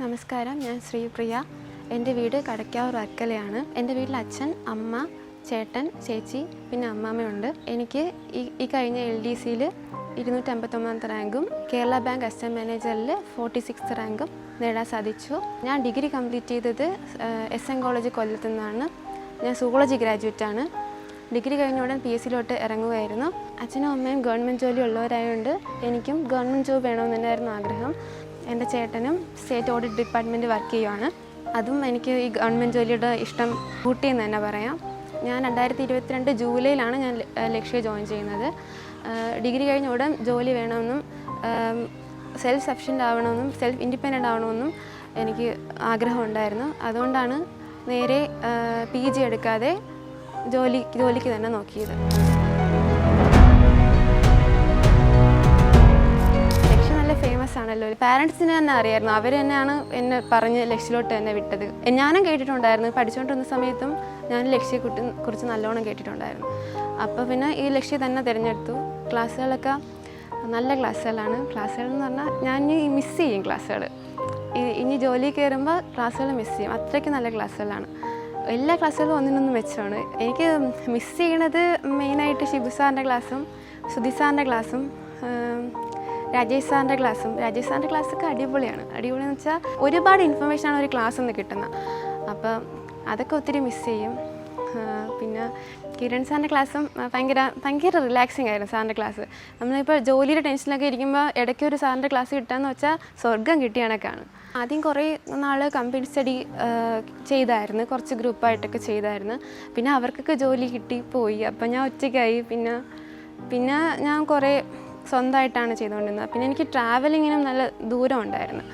നമസ്കാരം ഞാൻ ശ്രീപ്രിയ. എന്റെ വീട് കടക്കാവൂർ വർക്കലയാണ് എന്റെ വീട്ടിൽ അച്ഛൻ അമ്മ ചേട്ടൻ ചേച്ചി പിന്നെ അമ്മാമ്മയുണ്ട്. എനിക്ക് ഈ ഈ കഴിഞ്ഞ എൽ ഡി സിയിൽ ഇരുന്നൂറ്റമ്പത്തൊമ്പതാമത്തെ റാങ്കും കേരള ബാങ്ക് അസിസ്റ്റന്റ് മാനേജറിൽ ഫോർട്ടി സിക്സ് റാങ്കും നേടാൻ സാധിച്ചു. ഞാൻ ഡിഗ്രി കംപ്ലീറ്റ് ചെയ്തത് എസ് എൻ കോളേജ് കൊല്ലത്തു നിന്നാണ്. ഞാൻ ഗ്രാജുവേറ്റ് ആണ് ഡിഗ്രി കഴിഞ്ഞ ഉടൻ പി എസ് സിയിലോട്ട് ഇറങ്ങുമായിരുന്നു അച്ഛനും അമ്മയും ഗവൺമെന്റ് ജോലി ഉള്ളവരായതുകൊണ്ട് എനിക്കും ഗവൺമെന്റ് ജോബ് വേണമെന്ന് തന്നെയായിരുന്നു ആഗ്രഹം. എന്റെ ചേട്ടനും സ്റ്റേറ്റ് ഓഡിറ്റ് ഡിപ്പാർട്ട്മെന്റ് വർക്ക് ചെയ്യുവാണ്. അതും എനിക്ക് ഈ ഗവൺമെന്റ് ജോലിയുടെ ഇഷ്ടം കൂട്ടിയെന്ന് തന്നെ പറയാം. ഞാൻ രണ്ടായിരത്തി ഇരുപത്തിരണ്ട് ജൂലൈയിലാണ് ഞാൻ ലക്ഷ്യ ജോയിൻ ചെയ്യുന്നത്. ഡിഗ്രി കഴിഞ്ഞ ഉടൻ ജോലി വേണമെന്നും സെൽഫ് സഫിഷ്യന്റ് ആവണമെന്നും സെൽഫ് ഇൻഡിപെൻഡന്റ് ആവണമെന്നും എനിക്ക് ആഗ്രഹമുണ്ടായിരുന്നു. അതുകൊണ്ടാണ് നേരെ പി ജി എടുക്കാതെ ജോലി ജോലിക്ക് തന്നെ നോക്കിയത്. ഫേമസ് ആണല്ലോ. പാരൻസിന് തന്നെ അറിയായിരുന്നു. അവർ തന്നെയാണ് എന്നെ പറഞ്ഞ് ലക്ഷ്യയിലോട്ട് തന്നെ വിട്ടത്. ഞാനും കേട്ടിട്ടുണ്ടായിരുന്നു. പഠിച്ചുകൊണ്ടിരുന്ന സമയത്തും ഞാൻ ലക്ഷ്യയെ കുട്ടി കുറിച്ച് നല്ലോണം കേട്ടിട്ടുണ്ടായിരുന്നു. അപ്പോൾ പിന്നെ ഈ ലക്ഷ്യം തന്നെ തിരഞ്ഞെടുത്തു. ക്ലാസ്സുകളൊക്കെ നല്ല ക്ലാസ്സുകളാണ്. ക്ലാസ്സുകൾ എന്ന് പറഞ്ഞാൽ ഞാൻ ഇനി മിസ് ചെയ്യും ക്ലാസ്സുകൾ. ഇനി ജോലി കയറുമ്പോൾ ക്ലാസ്സുകൾ മിസ് ചെയ്യും. അത്രയ്ക്ക് നല്ല ക്ലാസ്സുകളാണ്. എല്ലാ ക്ലാസ്സുകളും ഒന്നിനൊന്നും മെച്ചമാണ് എനിക്ക് മിസ് ചെയ്യണത് മെയിനായിട്ട് ഷിബു സാറിന്റെ ക്ലാസ്സും സുധി സാറിന്റെ ക്ലാസ്സും രാജേഷ് സാറിന്റെ ക്ലാസ്സും രാജേഷ് സാറിന്റെ ക്ലാസ്സൊക്കെ അടിപൊളിയാണ്. അടിപൊളിയെന്ന് വെച്ചാൽ ഒരുപാട് ഇൻഫർമേഷൻ ആണ് ഒരു ക്ലാസ്സിൽ നിന്ന് കിട്ടുന്നത് അപ്പം അതൊക്കെ ഒത്തിരി മിസ് ചെയ്യും. പിന്നെ കിരൺ സാറിന്റെ ക്ലാസ്സും ഭയങ്കര ഭയങ്കര റിലാക്സിങ് ആയിരുന്നു സാറിന്റെ ക്ലാസ് നമ്മളിപ്പോൾ ജോലിയുടെ ടെൻഷനിലൊക്കെ ഇരിക്കുമ്പോൾ ഇടയ്ക്ക് ഒരു സാറിന്റെ ക്ലാസ് കിട്ടുകയെന്ന് വെച്ചാൽ സ്വർഗം കിട്ടിയ കണക്കാണ്. ആദ്യം കുറേ നാൾ കമ്പനി സ്റ്റഡി ചെയ്തായിരുന്നു. കുറച്ച് ഗ്രൂപ്പായിട്ടൊക്കെ ചെയ്തായിരുന്നു. പിന്നെ അവർക്കൊക്കെ ജോലി കിട്ടി പോയി. അപ്പം ഞാൻ ഒറ്റയ്ക്കായി. പിന്നെ പിന്നെ ഞാൻ കുറേ സ്വന്തമായിട്ടാണ് ചെയ്തുകൊണ്ടിരുന്നത്. പിന്നെ എനിക്ക് ട്രാവലിങ്ങിനും നല്ല ദൂരം ഉണ്ടായിരുന്നു.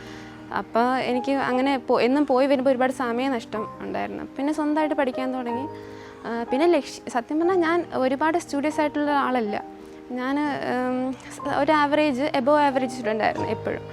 അപ്പോൾ എനിക്ക് അങ്ങനെ എന്നും പോയി വരുമ്പോൾ ഒരുപാട് സമയ നഷ്ടം ഉണ്ടായിരുന്നു. പിന്നെ സ്വന്തമായിട്ട് പഠിക്കാൻ തുടങ്ങി. പിന്നെ ലക്ഷ്യ സത്യം പറഞ്ഞാൽ ഞാൻ ഒരുപാട് സ്റ്റുഡിയസ് ആയിട്ടുള്ള ആളല്ല. ഞാൻ ഒരു ആവറേജ് എബോ ആവറേജ് സ്റ്റുഡന്റ് ആയിരുന്നു എപ്പോഴും.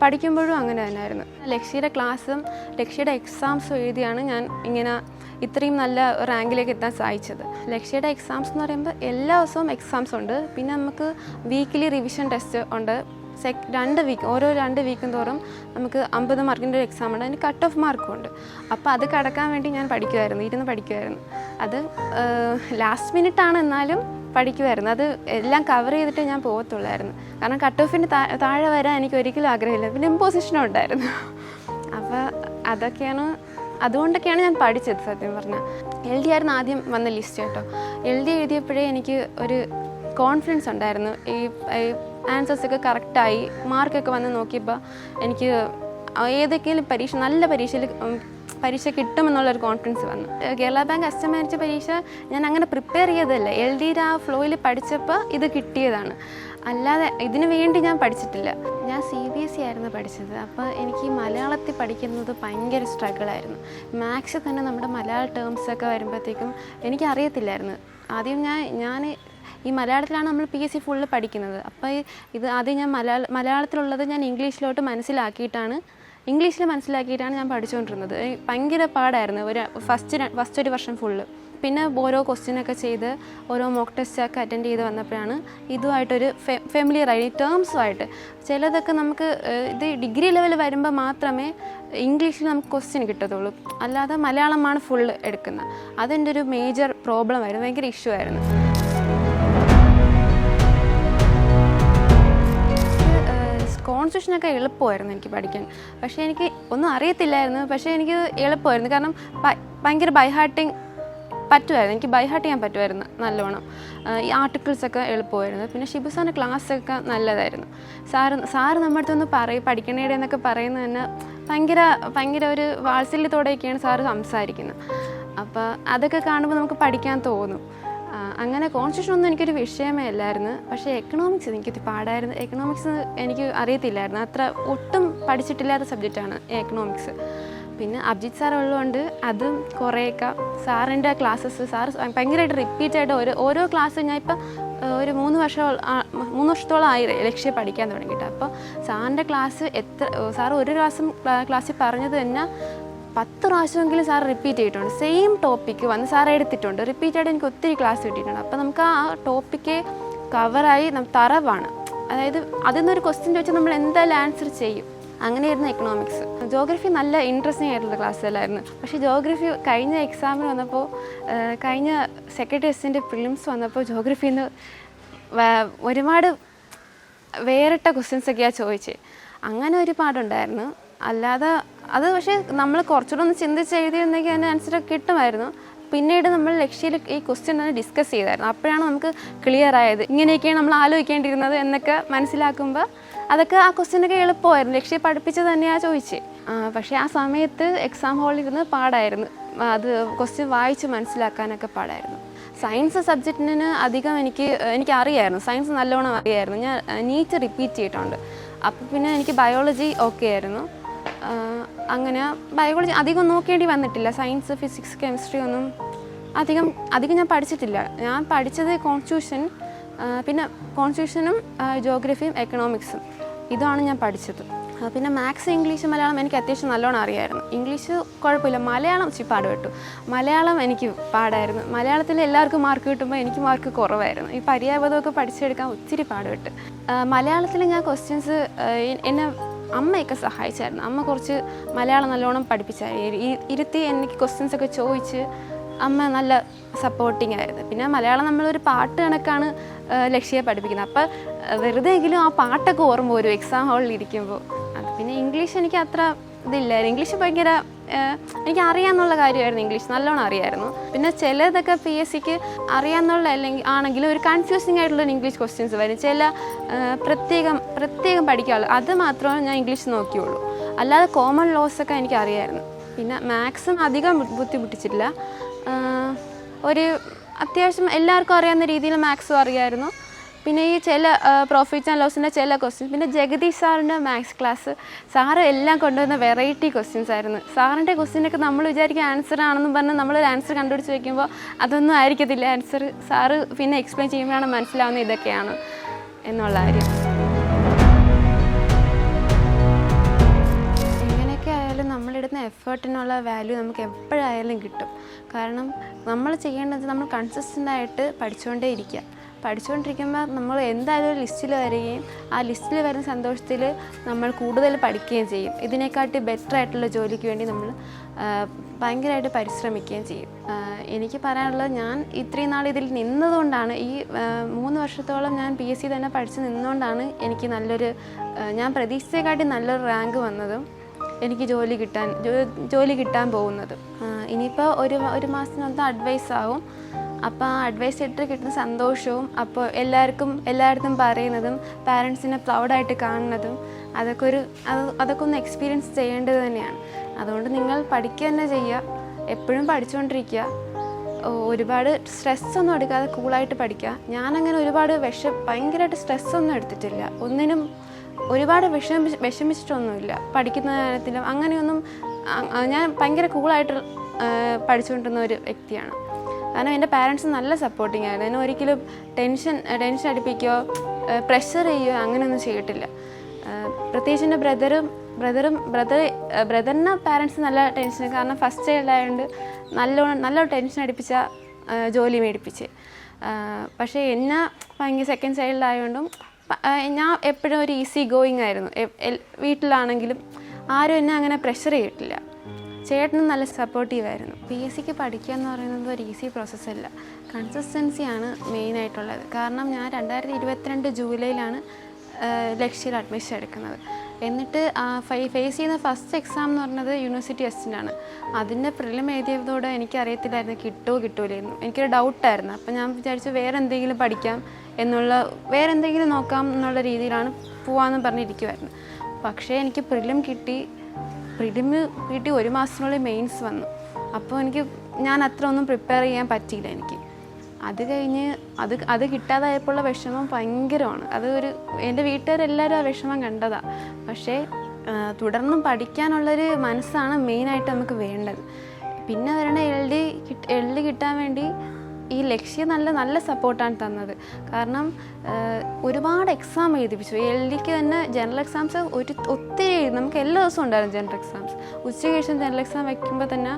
പഠിക്കുമ്പോഴും അങ്ങനെ തന്നെയായിരുന്നു ലക്ഷ്യയുടെ ക്ലാസ്സും ലക്ഷ്യയുടെ എക്സാംസും എഴുതിയാണ് ഞാൻ ഇങ്ങനെ ഇത്രയും നല്ല റാങ്കിലേക്ക് എത്താൻ സാധിച്ചത്. ലക്ഷ്യയുടെ എക്സാംസ് എന്ന് പറയുമ്പോൾ എല്ലാ ദിവസവും എക്സാംസ് ഉണ്ട്. പിന്നെ നമുക്ക് വീക്കിലി റിവിഷൻ ടെസ്റ്റ് ഉണ്ട്. സെക് രണ്ട് വീക്ക് ഓരോ രണ്ട് വീക്കും തോറും നമുക്ക് അമ്പത് മാർക്കിന്റെ ഒരു എക്സാം ഉണ്ട്. അതിന് കട്ട് ഓഫ് മാർക്കും ഉണ്ട്. അപ്പോൾ അത് കടക്കാൻ വേണ്ടി ഞാൻ പഠിക്കുമായിരുന്നു ഇരുന്ന് പഠിക്കുമായിരുന്നു അത് ലാസ്റ്റ് മിനിറ്റ് ആണ് എന്നാലും പഠിക്കുമായിരുന്നു അത് എല്ലാം കവർ ചെയ്തിട്ട് ഞാൻ പോകത്തുള്ളായിരുന്നു. കാരണം കട്ട് ഓഫിന് താഴെ വരാൻ എനിക്ക് ഒരിക്കലും ആഗ്രഹമില്ല. പിന്നെ ഇമ്പോസിഷനും ഉണ്ടായിരുന്നു. അപ്പോൾ അതൊക്കെയാണ് അതുകൊണ്ടൊക്കെയാണ് ഞാൻ പഠിച്ചത് സത്യം പറഞ്ഞാൽ എൽ ഡി ആയിരുന്നു ആദ്യം വന്ന ലിസ്റ്റ് കേട്ടോ. എൽ ഡി എഴുതിയപ്പോഴേ എനിക്ക് ഒരു കോൺഫിഡൻസ് ഉണ്ടായിരുന്നു. ഈ ആൻസേഴ്സൊക്കെ കറക്റ്റായി മാർക്കൊക്കെ വന്ന് നോക്കിയപ്പോൾ എനിക്ക് ഏതൊക്കെയും പരീക്ഷ നല്ല പരീക്ഷയിൽ പരീക്ഷ കിട്ടുമെന്നുള്ളൊരു കോൺഫിഡൻസ് വന്നു. കേരള ബാങ്ക് അസ്റ്റം മാനേജർ പരീക്ഷ ഞാൻ അങ്ങനെ പ്രിപ്പയർ ചെയ്തതല്ല. എൽ ഡിയുടെ ആ ഫ്ലോയിൽ പഠിച്ചപ്പോൾ ഇത് കിട്ടിയതാണ്. അല്ലാതെ ഇതിനു വേണ്ടി ഞാൻ പഠിച്ചിട്ടില്ല. ഞാൻ സി ബി എസ് സി ആയിരുന്നു പഠിച്ചത്. അപ്പോൾ എനിക്ക് മലയാളത്തിൽ പഠിക്കുന്നത് ഭയങ്കര സ്ട്രഗിളായിരുന്നു മാത്സ് തന്നെ നമ്മുടെ മലയാള ടേംസ് ഒക്കെ വരുമ്പോഴത്തേക്കും എനിക്ക് അറിയത്തില്ലായിരുന്നു ആദ്യം ഞാൻ ഞാൻ ഈ മലയാളത്തിലാണ് നമ്മൾ പി എസ് സി ഫുള്ള് പഠിക്കുന്നത്. അപ്പോൾ ഇത് ആദ്യം ഞാൻ മലയാള മലയാളത്തിലുള്ളത് ഞാൻ ഇംഗ്ലീഷിലോട്ട് മനസ്സിലാക്കിയിട്ടാണ് ഇംഗ്ലീഷിൽ മനസ്സിലാക്കിയിട്ടാണ് ഞാൻ പഠിച്ചുകൊണ്ടിരുന്നത്. ഭയങ്കര പാടായിരുന്നു. ഒരു ഫസ്റ്റ് ഫസ്റ്റ് ഒരു വർഷം ഫുള്ള് പിന്നെ ഓരോ ക്വസ്റ്റ്യനൊക്കെ ചെയ്ത് ഓരോ മോക്ക് ടെസ്റ്റൊക്കെ അറ്റൻഡ് ചെയ്ത് വന്നപ്പോഴാണ് ഇതുമായിട്ടൊരു ഫെ ഫെമിലിയർ ആയി ടേംസുമായിട്ട് ചിലതൊക്കെ നമുക്ക് ഇത് ഡിഗ്രി ലെവൽ വരുമ്പോൾ മാത്രമേ ഇംഗ്ലീഷിൽ നമുക്ക് ക്വസ്റ്റ്യൻ കിട്ടത്തുള്ളൂ. അല്ലാതെ മലയാളമാണ് ഫുൾ എടുക്കുന്നത് അതെന്റെ ഒരു മേജർ പ്രോബ്ലം ആയിരുന്നു ഭയങ്കര ഇഷ്യൂ ആയിരുന്നു. കോൺസ്റ്റിറ്റ്യൂഷനൊക്കെ എളുപ്പമായിരുന്നു എനിക്ക് പഠിക്കാൻ. പക്ഷേ എനിക്ക് ഒന്നും അറിയത്തില്ലായിരുന്നു. പക്ഷേ എനിക്ക് എളുപ്പമായിരുന്നു. കാരണം ഭയങ്കര ബൈഹാർട്ടിങ് പറ്റുമായിരുന്നു. എനിക്ക് ബൈഹാർട്ട് ചെയ്യാൻ പറ്റുമായിരുന്നു നല്ലോണം. ഈ ആർട്ടിക്കിൾസൊക്കെ എളുപ്പമായിരുന്നു. പിന്നെ ഷിബു സാറിന്റെ ക്ലാസ്സൊക്കെ നല്ലതായിരുന്നു. സാറ് സാറ് നമ്മുടെ അടുത്തൊന്ന് പറയും പഠിക്കണേടെ എന്നൊക്കെ പറയുന്നത് തന്നെ ഭയങ്കര ഭയങ്കര ഒരു വാത്സല്യത്തോടെയൊക്കെയാണ് സാറ് സംസാരിക്കുന്നത്. അപ്പോൾ അതൊക്കെ കാണുമ്പോൾ നമുക്ക് പഠിക്കാൻ തോന്നും. അങ്ങനെ കോൺസ്റ്റിറ്റ്യൂഷൻ ഒന്നും എനിക്കൊരു വിഷയമേ അല്ലായിരുന്നു. പക്ഷേ എക്കണോമിക്സ് എനിക്ക് പാടായിരുന്നു. എക്കണോമിക്സ് എനിക്ക് അറിയത്തില്ലായിരുന്നു. അത്ര ഒട്ടും പഠിച്ചിട്ടില്ലാത്ത സബ്ജക്റ്റാണ് എക്കണോമിക്സ് പിന്നെ അഭിജിത്ത് സാർ ഉള്ളതുകൊണ്ട് അതും കുറേയൊക്കെ സാറിന്റെ ക്ലാസ്സസ് സാർ ഭയങ്കരമായിട്ട് റിപ്പീറ്റ് ആയിട്ട് ഓരോ ഓരോ ക്ലാസ് ഞാൻ ഇപ്പം ഒരു മൂന്ന് വർഷം മൂന്ന് വർഷത്തോളം ആയി ലക്ഷ്യം പഠിക്കാൻ തുടങ്ങിയിട്ട്. അപ്പോൾ സാറിന്റെ ക്ലാസ് എത്ര സാർ ഒരു ക്ലാസ്സും ക്ലാസ്സിൽ പറഞ്ഞത് തന്നെ പത്ത് പ്രാവശ്യമെങ്കിലും സാർ റിപ്പീറ്റ് ചെയ്തിട്ടുണ്ട്. സെയിം ടോപ്പിക്ക് വന്ന് സാർ എടുത്തിട്ടുണ്ട്. റിപ്പീറ്റ് ആയിട്ട് എനിക്ക് ഒത്തിരി ക്ലാസ് കിട്ടിയിട്ടുണ്ട്. അപ്പോൾ നമുക്ക് ആ ടോപ്പിക്ക് കവറായി തറവാണ്. അതായത് അതിൽ നിന്നൊരു ക്വസ്റ്റ്യൻ ചോദിച്ചാൽ നമ്മൾ എന്തായാലും ആൻസർ ചെയ്യും. അങ്ങനെയായിരുന്നു എക്കണോമിക്സ് ജോഗ്രഫി നല്ല ഇൻട്രസ്റ്റിംഗ് ആയിട്ടുള്ള ക്ലാസ്സുകളായിരുന്നു പക്ഷേ ജോഗ്രഫി കഴിഞ്ഞ എക്സാമിന് വന്നപ്പോൾ കഴിഞ്ഞ സെക്കൻഡ് ടെസ്റ്റിന്റെ പ്രിലിംസ് വന്നപ്പോൾ ജോഗ്രഫിയിൽ നിന്ന് ഒരുപാട് വേറിട്ട ക്വസ്റ്റ്യൻസ് ഒക്കെയാണ് ചോദിച്ചത് അങ്ങനെ ഒരുപാടുണ്ടായിരുന്നു അല്ലാതെ അത് പക്ഷേ നമ്മൾ കുറച്ചുകൂടെ ഒന്ന് ചിന്തിച്ച് എഴുതിയിരുന്നെങ്കിൽ അതിന് ആൻസർ കിട്ടുമായിരുന്നു. പിന്നീട് നമ്മൾ ലക്ഷ്യയിൽ ഈ ക്വസ്റ്റ്യൻ തന്നെ ഡിസ്കസ് ചെയ്തായിരുന്നു. അപ്പോഴാണ് നമുക്ക് ക്ലിയർ ആയത്. ഇങ്ങനെയൊക്കെയാണ് നമ്മൾ ആലോചിക്കേണ്ടിയിരുന്നത് എന്നൊക്കെ മനസ്സിലാക്കുമ്പോൾ അതൊക്കെ ആ ക്വസ്റ്റ്യനൊക്കെ എളുപ്പമായിരുന്നു. ലക്ഷ്യ പഠിപ്പിച്ച് തന്നെയാണ് ചോദിച്ചത് പക്ഷേ ആ സമയത്ത് എക്സാം ഹാളിൽ ഇരുന്ന് പാടായിരുന്നു. അത് ക്വസ്റ്റ്യൻ വായിച്ച് മനസ്സിലാക്കാനൊക്കെ പാടായിരുന്നു. സയൻസ് സബ്ജക്റ്റിന് അധികം എനിക്ക് എനിക്ക് അറിയായിരുന്നു സയൻസ് നല്ലോണം അറിയായിരുന്നു. ഞാൻ നീറ്റ് റിപ്പീറ്റ് ചെയ്തിട്ടുണ്ട്. അപ്പോൾ പിന്നെ എനിക്ക് ബയോളജി ഓക്കെ ആയിരുന്നു. അങ്ങനെ ബയോളജി അധികം നോക്കേണ്ടി വന്നിട്ടില്ല. സയൻസ് ഫിസിക്സ് കെമിസ്ട്രി ഒന്നും അധികം അധികം ഞാൻ പഠിച്ചിട്ടില്ല. ഞാൻ പഠിച്ചത് കോൺസ്റ്റിറ്റ്യൂഷൻ പിന്നെ കോൺസ്റ്റിറ്റ്യൂഷനും ജോഗ്രഫിയും എക്കണോമിക്സും ഇതാണ് ഞാൻ പഠിച്ചത്. പിന്നെ മാത്സ് ഇംഗ്ലീഷ് മലയാളം എനിക്ക് അത്യാവശ്യം നല്ലോണം അറിയായിരുന്നു. ഇംഗ്ലീഷ് കുഴപ്പമില്ല. മലയാളം ഇച്ചിരി പാട് കിട്ടും മലയാളം എനിക്ക് പാടായിരുന്നു. മലയാളത്തിൽ എല്ലാവർക്കും മാർക്ക് കിട്ടുമ്പോൾ എനിക്ക് മാർക്ക് കുറവായിരുന്നു. ഈ പര്യാപദമൊക്കെ പഠിച്ചെടുക്കാൻ ഒത്തിരി പാട് കിട്ടും മലയാളത്തിൽ ഞാൻ ക്വസ്റ്റ്യൻസ് എന്നെ അമ്മയൊക്കെ സഹായിച്ചായിരുന്നു. അമ്മ കുറച്ച് മലയാളം നല്ലോണം പഠിപ്പിച്ചായിരുന്നു. ഇരുത്തി എനിക്ക് ക്വസ്റ്റ്യൻസൊക്കെ ചോദിച്ച് അമ്മ നല്ല സപ്പോർട്ടിങ് ആയിരുന്നു. പിന്നെ മലയാളം നമ്മളൊരു പാട്ട് കണക്കാണ് ലക്ഷ്യെ പഠിപ്പിക്കുന്നത്. അപ്പം വെറുതെ എങ്കിലും ആ പാട്ടൊക്കെ ഓർമ്മ വരും എക്സാം ഹാളിൽ ഇരിക്കുമ്പോൾ അത് പിന്നെ ഇംഗ്ലീഷ് എനിക്ക് അത്ര ഇതില്ലായിരുന്നു. ഇംഗ്ലീഷ് ഭയങ്കര എനിക്ക് അറിയാമെന്നുള്ള കാര്യമായിരുന്നു ഇംഗ്ലീഷ് നല്ലോണം അറിയായിരുന്നു. പിന്നെ ചിലതൊക്കെ പി എസ് സിക്ക് അറിയാമെന്നുള്ള അല്ലെങ്കിൽ ആണെങ്കിലും ഒരു കൺഫ്യൂസിങ് ആയിട്ടുള്ള ഇംഗ്ലീഷ് ക്വസ്റ്റ്യൻസ് വരും ചില പ്രത്യേകം പ്രത്യേകം പഠിക്കാനുള്ളത് അത് മാത്രമേ ഞാൻ ഇംഗ്ലീഷ് നോക്കിയുള്ളൂ. അല്ലാതെ കോമൺ ലോസ് ഒക്കെ എനിക്ക് അറിയായിരുന്നു. പിന്നെ മാത്സും അധികം ബുദ്ധിമുട്ടിച്ചിട്ടില്ല. ഒരു അത്യാവശ്യം എല്ലാവർക്കും അറിയാവുന്ന രീതിയിൽ മാത്സും അറിയായിരുന്നു പിന്നെ ഈ ചില പ്രോഫിറ്റ്സ് ആൻഡ് ലോസിന്റെ ചില ക്വസ്റ്റ്യൻസ് പിന്നെ ജഗദീഷ് സാറിന്റെ മാത്സ് ക്ലാസ് സാറ് എല്ലാം കൊണ്ടുവന്ന വെറൈറ്റി ക്വസ്റ്റ്യൻസ് ആയിരുന്നു. സാറിന്റെ ക്വസ്റ്റ്യനൊക്കെ നമ്മൾ വിചാരിക്കുക ആൻസർ ആണെന്ന് പറഞ്ഞ് നമ്മളൊരു ആൻസർ കണ്ടുപിടിച്ച് വയ്ക്കുമ്പോൾ അതൊന്നും ആയിരിക്കത്തില്ല. ആൻസർ സാറ് പിന്നെ എക്സ്പ്ലെയിൻ ചെയ്യുമ്പോഴാണ് മനസ്സിലാവുന്നത് ഇതൊക്കെയാണ് എന്നുള്ള കാര്യം. എഫേർട്ടിനുള്ള വാല്യൂ നമുക്ക് എപ്പോഴായാലും കിട്ടും. കാരണം നമ്മൾ ചെയ്യേണ്ടത് നമ്മൾ കൺസിസ്റ്റന്റ് ആയിട്ട് പഠിച്ചുകൊണ്ടേ ഇരിക്കുക പഠിച്ചുകൊണ്ടിരിക്കുമ്പോൾ നമ്മൾ എന്തായാലും ഒരു ലിസ്റ്റിൽ വരികയും ആ ലിസ്റ്റിൽ വരുന്ന സന്തോഷത്തിൽ നമ്മൾ കൂടുതൽ പഠിക്കുകയും ചെയ്യും. ഇതിനെക്കാട്ടി ബെറ്റർ ആയിട്ടുള്ള ജോലിക്ക് വേണ്ടി നമ്മൾ ഭയങ്കരമായിട്ട് പരിശ്രമിക്കുകയും ചെയ്യും. എനിക്ക് പറയാനുള്ളത് ഞാൻ ഇത്രയും നാൾ ഇതിൽ നിന്നതുകൊണ്ടാണ് ഈ മൂന്ന് വർഷത്തോളം ഞാൻ പി എസ് സി തന്നെ പഠിച്ച് നിന്നുകൊണ്ടാണ് എനിക്ക് നല്ലൊരു ഞാൻ പ്രതീക്ഷിച്ചേക്കാട്ടി നല്ലൊരു റാങ്ക് വന്നതും. എനിക്ക് ജോലി കിട്ടാൻ ജോലി കിട്ടാൻ പോകുന്നത്. ഇനിയിപ്പോൾ ഒരു ഒരു മാസത്തിനകത്ത് അഡ്വൈസ് ആവും. അപ്പോൾ ആ അഡ്വൈസ് ലെറ്റർ കിട്ടുന്ന സന്തോഷവും അപ്പോൾ എല്ലാവർക്കും എല്ലായിടത്തും പറയുന്നതും പാരൻസിനെ പ്രൗഡായിട്ട് കാണുന്നതും അതൊക്കെ ഒരു അത് അതൊക്കെ ഒന്ന് എക്സ്പീരിയൻസ് ചെയ്യേണ്ടത് തന്നെയാണ്. അതുകൊണ്ട് നിങ്ങൾ പഠിക്കുക തന്നെ ചെയ്യുക. എപ്പോഴും പഠിച്ചുകൊണ്ടിരിക്കുക ഒരുപാട് സ്ട്രെസ് ഒന്നും എടുക്കാതെ കൂളായിട്ട് പഠിക്കുക. ഞാനങ്ങനെ ഒരുപാട് വിഷ ഭയങ്കരമായിട്ട് സ്ട്രെസ്സൊന്നും എടുത്തിട്ടില്ല. ഒന്നിനും ഒരുപാട് വിഷമി വിഷമിച്ചിട്ടൊന്നുമില്ല. പഠിക്കുന്ന കാര്യത്തിലും അങ്ങനെയൊന്നും ഞാൻ ഭയങ്കര കൂളായിട്ട് പഠിച്ചുകൊണ്ടിരുന്ന ഒരു വ്യക്തിയാണ്. കാരണം എന്റെ പാരൻസ് നല്ല സപ്പോർട്ടിങ് ആയിരുന്നു എന്നെ ഒരിക്കലും ടെൻഷൻ ടെൻഷൻ അടിപ്പിക്കുകയോ പ്രഷർ ചെയ്യുകയോ അങ്ങനെയൊന്നും ചെയ്തിട്ടില്ല. പ്രത്യേകിച്ച് എന്റെ ബ്രദറും ബ്രദറും ബ്രദർ ബ്രദറിന് പാരൻസ് നല്ല ടെൻഷൻ കാരണം ഫസ്റ്റ് ചൈൽഡ് ആയതുകൊണ്ട് നല്ലോണം നല്ല ടെൻഷൻ അടിപ്പിച്ച ജോലി മേടിപ്പിച്ച്. പക്ഷേ എന്നെ ഭയങ്കര സെക്കൻഡ് ചൈൽഡ് ആയതുകൊണ്ടും ഞാൻ എപ്പോഴും ഒരു ഈസി ഗോയിങ് ആയിരുന്നു. വീട്ടിലാണെങ്കിലും ആരും എന്നെ അങ്ങനെ പ്രഷർ ചെയ്തിട്ടില്ല. ചേട്ടനും നല്ല സപ്പോർട്ടീവ് ആയിരുന്നു. പി എസ് സിക്ക് പഠിക്കുക എന്ന് പറയുന്നത് ഒരു ഈസി പ്രോസസ്സല്ല കൺസിസ്റ്റൻസിയാണ് മെയിനായിട്ടുള്ളത് കാരണം ഞാൻ രണ്ടായിരത്തി ഇരുപത്തിരണ്ട് ജൂലൈയിലാണ് ലക്ഷ്യയിൽ അഡ്മിഷൻ എടുക്കുന്നത്. എന്നിട്ട് ഫേസ് ചെയ്യുന്ന ഫസ്റ്റ് എക്സാം എന്ന് പറഞ്ഞത് യൂണിവേഴ്സിറ്റി ടെസ്റ്റിനാണ് അതിന്റെ പ്രിലിം എഴുതിയതോടെ എനിക്കറിയത്തില്ലായിരുന്നു കിട്ടുമോ കിട്ടൂലായിരുന്നു എനിക്കൊരു ഡൗട്ടായിരുന്നു അപ്പം ഞാൻ വിചാരിച്ചു വേറെ എന്തെങ്കിലും പഠിക്കാം എന്നുള്ള വേറെ എന്തെങ്കിലും നോക്കാം എന്നുള്ള രീതിയിലാണ് പോവാമെന്ന് പറഞ്ഞിരിക്കുമായിരുന്നു പക്ഷേ എനിക്ക് പ്രിലിം കിട്ടി. പ്രിലിം കിട്ടി ഒരു മാസത്തിനുള്ളിൽ മെയിൻസ് വന്നു. അപ്പോൾ എനിക്ക് ഞാൻ അത്ര ഒന്നും പ്രിപ്പയർ ചെയ്യാൻ പറ്റിയില്ല എനിക്ക്. അത് കഴിഞ്ഞ് അത് അത് കിട്ടാതായപ്പോഴുള്ള വിഷമം ഭയങ്കരമാണ്. അത് ഒരു എന്റെ വീട്ടുകാരെല്ലാവരും ആ വിഷമം കണ്ടതാണ് പക്ഷേ തുടർന്നും പഠിക്കാനുള്ളൊരു മനസ്സാണ് മെയിനായിട്ട് നമുക്ക് വേണ്ടത്. പിന്നെ വരണ എൽ ഡി എൽ ഡി കിട്ടാൻ വേണ്ടി ഈ ലക്ഷ്യം നല്ല നല്ല സപ്പോർട്ടാണ് തന്നത്. കാരണം ഒരുപാട് എക്സാം എഴുതിപ്പിച്ചു. എൽ ഡിക്ക് തന്നെ ജനറൽ എക്സാംസ് ഒരു ഒത്തിരി നമുക്ക് എല്ലാ ദിവസവും ഉണ്ടായിരുന്നു ജനറൽ എക്സാംസ് ഉച്ചയ്ക്ക് ശേഷം ജനറൽ എക്സാം വയ്ക്കുമ്പോൾ തന്നെ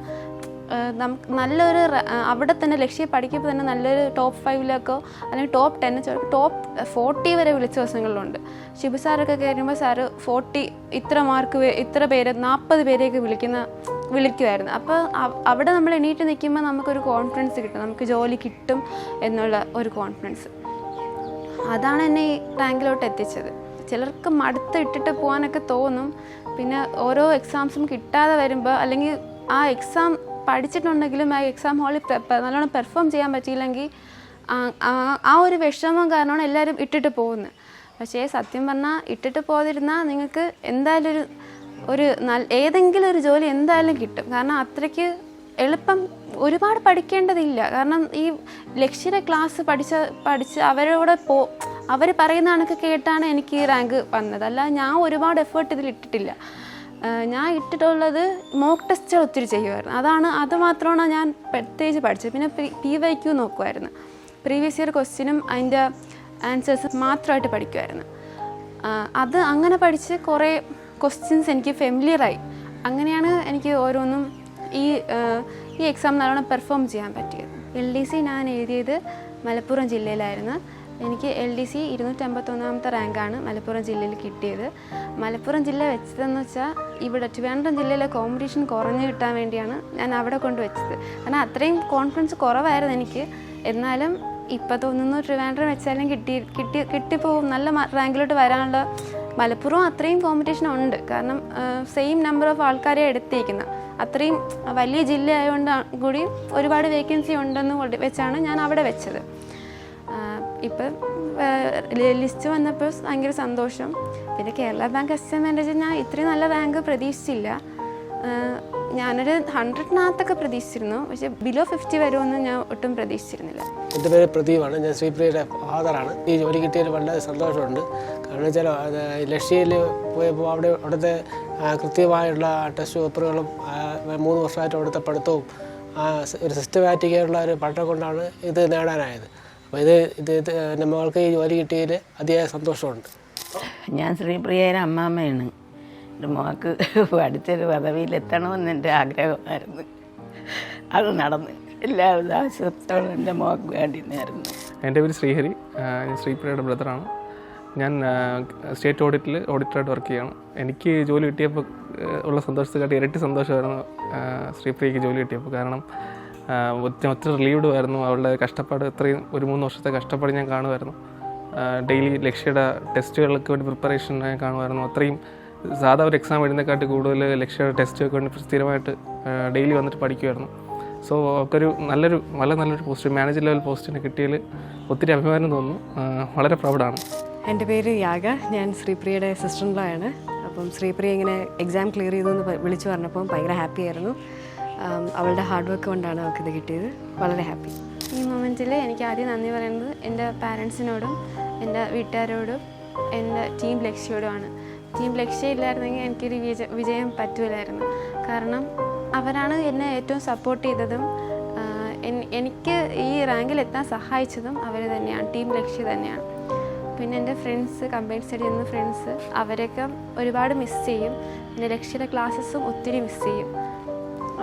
നമുക്ക് നല്ലൊരു അവിടെ തന്നെ ലക്ഷ്യം പഠിക്കുമ്പോൾ തന്നെ നല്ലൊരു ടോപ്പ് ഫൈവിലേക്കോ അല്ലെങ്കിൽ ടോപ്പ് ടെൻ ടോപ്പ് ഫോർട്ടി വരെ വിളിച്ച ദിവസങ്ങളിലുണ്ട്. ഷിബു സാറൊക്കെ കയറുമ്പോൾ സാറ് ഫോർട്ടി ഇത്ര മാർക്ക് ഇത്ര പേര് നാൽപ്പത് പേരെയൊക്കെ വിളിക്കുന്ന വിളിക്കുമായിരുന്നു അപ്പോൾ അവിടെ നമ്മൾ എണീറ്റ് നിൽക്കുമ്പോൾ നമുക്കൊരു കോൺഫിഡൻസ് കിട്ടും. നമുക്ക് ജോലി കിട്ടും എന്നുള്ള ഒരു കോൺഫിഡൻസ് അതാണ് എന്നെ ഈ റാങ്കിലോട്ട് എത്തിച്ചത്. ചിലർക്ക് മടുത്ത് ഇട്ടിട്ട് പോകാനൊക്കെ തോന്നും. പിന്നെ ഓരോ എക്സാംസും കിട്ടാതെ വരുമ്പോൾ അല്ലെങ്കിൽ ആ എക്സാം പഠിച്ചിട്ടുണ്ടെങ്കിലും ആ എക്സാം ഹാളിൽ നല്ലോണം പെർഫോം ചെയ്യാൻ പറ്റിയില്ലെങ്കിൽ ആ- ഒരു വിഷമം കാരണമാണ് എല്ലാവരും ഇട്ടിട്ട് പോകുന്നത്. പക്ഷേ സത്യം പറഞ്ഞാൽ ഇട്ടിട്ട് പോകാതിരുന്നാൽ നിങ്ങൾക്ക് എന്തായാലും ഒരു ഒരു നല്ല ഏതെങ്കിലും ഒരു ജോലി എന്തായാലും കിട്ടും. കാരണം അത്രയ്ക്ക് എളുപ്പം ഒരുപാട് പഠിക്കേണ്ടതില്ല. കാരണം ഈ ലക്ഷ്യ ക്ലാസ് പഠിച്ച പഠിച്ച് അവരോട് പോ അവർ പറയുന്ന കണക്ക് കേട്ടാണ് എനിക്ക് ഈ റാങ്ക് വന്നത്. അല്ല ഞാൻ ഒരുപാട് എഫേർട്ട് ഇതിൽ ഇട്ടിട്ടില്ല. ഞാൻ ഇട്ടിട്ടുള്ളത് മോക്ക് ടെസ്റ്റുകൾ ഒത്തിരി ചെയ്യുമായിരുന്നു. അതാണ് അത് മാത്രമാണ് ഞാൻ പ്രത്യേകിച്ച് പഠിച്ചത്. പിന്നെ പി വൈ ക്യൂ നോക്കുമായിരുന്നു. പ്രീവിയസ് ഇയർ ക്വസ്റ്റ്യനും അതിന്റെ ആൻസേഴ്സ് മാത്രമായിട്ട് പഠിക്കുമായിരുന്നു. അത് അങ്ങനെ പഠിച്ച് കുറേ ക്വസ്റ്റ്യൻസ് എനിക്ക് ഫെമിലിയറായി അങ്ങനെയാണ് എനിക്ക് ഓരോന്നും ഈ ഈ എക്സാം നല്ലോണം പെർഫോം ചെയ്യാൻ പറ്റിയത്. എൽ ഡി സി ഞാൻ എഴുതിയത് മലപ്പുറം ജില്ലയിലായിരുന്നു. എനിക്ക് എൽ ഡി സി ഇരുന്നൂറ്റമ്പത്തൊന്നാമത്തെ റാങ്കാണ് മലപ്പുറം ജില്ലയിൽ കിട്ടിയത്. മലപ്പുറം ജില്ല വെച്ചതെന്ന് വെച്ചാൽ ഇവിടെ ട്രിവാൻഡ്രം ജില്ലയിലെ കോമ്പറ്റീഷൻ കുറഞ്ഞു കിട്ടാൻ വേണ്ടിയാണ് ഞാൻ അവിടെ കൊണ്ട് വെച്ചത്. കാരണം അത്രയും കോൺഫിഡൻസ് കുറവായിരുന്നു എനിക്ക്. എന്നാലും ഇപ്പോൾ തോന്നുന്നു ട്രിവാൻഡ്രം വെച്ചാലും കിട്ടി കിട്ടി കിട്ടിപ്പോവും. നല്ല റാങ്കിലോട്ട് വരാനുള്ള മലപ്പുറം അത്രയും കോമ്പറ്റീഷൻ ഉണ്ട്. കാരണം സെയിം നമ്പർ ഓഫ് ആൾക്കാരെ എടുത്തേക്കുന്നത് അത്രയും വലിയ ജില്ല ആയതുകൊണ്ട് കൂടി ഒരുപാട് വേക്കൻസി ഉണ്ടെന്ന് വെച്ചാണ് ഞാൻ അവിടെ വെച്ചത്. ഇപ്പം ലിസ്റ്റ് വന്നപ്പോൾ ഭയങ്കര സന്തോഷം. പിന്നെ കേരള ബാങ്ക് അസിസ്റ്റന്റ് മാനേജർ ഞാൻ ഇത്രയും നല്ല റാങ്ക് പ്രതീക്ഷിച്ചില്ല. ഞാനൊരു ഹൺഡ്രഡിനകത്തൊക്കെ പ്രതീക്ഷിച്ചിരുന്നു. പക്ഷേ ബിലോ ഫിഫ്റ്റി വരുമെന്ന് ഞാൻ ഒട്ടും പ്രതീക്ഷിച്ചിരുന്നില്ല. എന്റെ പേര് പ്രദീപാണ്. ഞാൻ ശ്രീപ്രിയയുടെ ഫാദറാണ്. ഈ ജോലി കിട്ടിയതിൽ വളരെ സന്തോഷമുണ്ട്. കാരണം വെച്ചാൽ ലക്ഷ്യയിൽ പോയപ്പോൾ അവിടെ അവിടുത്തെ കൃത്യമായുള്ള ടെസ്റ്റ് പേപ്പറുകളും മൂന്ന് വർഷമായിട്ട് അവിടുത്തെ പഠിത്തവും ഒരു സിസ്റ്റമാറ്റിക്കായുള്ള ഒരു പഠനം കൊണ്ടാണ് ഇത് നേടാനായത്. അപ്പോൾ ഇത് ഇത് എന്റെ നമ്മൾക്ക് ഈ ജോലി കിട്ടിയതിൽ അതിയായ സന്തോഷമുണ്ട്. ഞാൻ ശ്രീപ്രിയയുടെ അമ്മാമ്മയാണ്. എന്റെ മോക്ക് പഠിച്ചൊരു പദവിയിലെത്തണമെന്ന് എന്റെ ആഗ്രഹമായിരുന്നു. അത് നടന്നു എല്ലാവിധ ആശംസകളും എന്റെ മോക്ക് വേണ്ടി നേരുന്നു. എന്റെ പേര് ശ്രീഹരി ഞാൻ ശ്രീപ്രിയയുടെ ബ്രദറാണ്. ഞാൻ സ്റ്റേറ്റ് ഓഡിറ്റിൽ ഓഡിറ്ററായിട്ട് വർക്ക് ചെയ്യുകയാണ് എനിക്ക് ജോലി കിട്ടിയപ്പോൾ ഉള്ള സന്തോഷത്തെക്കാട്ടി ഇരട്ടി സന്തോഷമായിരുന്നു ശ്രീപ്രിയയ്ക്ക് ജോലി കിട്ടിയപ്പോൾ. കാരണം ഒത്തിരി ഒത്തിരി റിലീവ്ഡ് ആയിരുന്നു. അവളുടെ കഷ്ടപ്പാട് ഇത്രയും ഒരു മൂന്ന് വർഷത്തെ കഷ്ടപ്പാട് ഞാൻ കാണുമായിരുന്നു. ഡെയിലി ലക്ഷ്യയുടെ ടെസ്റ്റുകൾക്ക് വേണ്ടി പ്രിപ്പറേഷൻ ഞാൻ കാണുമായിരുന്നു. അത്രയും സാധാ ഒരു എക്സാം എഴുതുന്നതിനെക്കാട്ടി കൂടുതൽ ലക്ഷ്യയുടെ ടെസ്റ്റുകൾക്ക് വേണ്ടി സ്ഥിരമായിട്ട് ഡെയിലി വന്നിട്ട് പഠിക്കുമായിരുന്നു. സോ അവർക്കൊരു നല്ലൊരു വളരെ നല്ലൊരു പോസ്റ്റ് മാനേജർ ലെവൽ പോസ്റ്റിന് കിട്ടിയതിൽ ഒത്തിരി അഭിമാനം തോന്നുന്നു. വളരെ പ്രൗഡാണ് എന്റെ പേര് യാഗ. ഞാൻ ശ്രീപ്രിയയുടെ സിസ്റ്റർ ആണ്. അപ്പം ശ്രീപ്രിയ ഇങ്ങനെ എക്സാം ക്ലിയർ ചെയ്തു എന്ന് വിളിച്ചു പറഞ്ഞപ്പം ഭയങ്കര ഹാപ്പി ആയിരുന്നു. അവളുടെ ഹാർഡ് വർക്ക് കൊണ്ടാണ് അവൾക്ക് ഇത് കിട്ടിയത്. വളരെ ഹാപ്പി ഈ മൊമെന്റിൽ എനിക്ക് ആദ്യം നന്ദി പറയുന്നത് എന്റെ പാരൻസിനോടും എന്റെ വീട്ടുകാരോടും എന്റെ ടീം ലക്ഷ്യയോടുമാണ് ടീം ലക്ഷ്യം ഇല്ലായിരുന്നെങ്കിൽ എനിക്കൊരു വിജ വിജയം പറ്റില്ലായിരുന്നു കാരണം അവരാണ് എന്നെ ഏറ്റവും സപ്പോർട്ട് ചെയ്തതും എനിക്ക് ഈ റാങ്കിൽ എത്താൻ സഹായിച്ചതും അവർ തന്നെയാണ്. ടീം ലക്ഷ്യം തന്നെയാണ്. പിന്നെ എന്റെ ഫ്രണ്ട്സ് കമ്പൈൻ സ്റ്റഡി ചെയ്യുന്ന ഫ്രണ്ട്സ് അവരൊക്കെ ഒരുപാട് മിസ് ചെയ്യും. പിന്നെ ലക്ഷ്യയുടെ ക്ലാസ്സസും ഒത്തിരി മിസ് ചെയ്യും.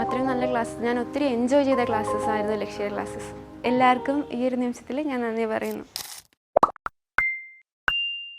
അത്രയും നല്ല ക്ലാസ് ഞാൻ ഒത്തിരി എൻജോയ് ചെയ്ത ക്ലാസ്സസ് ആയിരുന്നു ലക്ഷ്യ ക്ലാസ്സസ് എല്ലാവർക്കും ഈ ഒരു നിമിഷത്തിൽ ഞാൻ നന്ദി പറയുന്നു.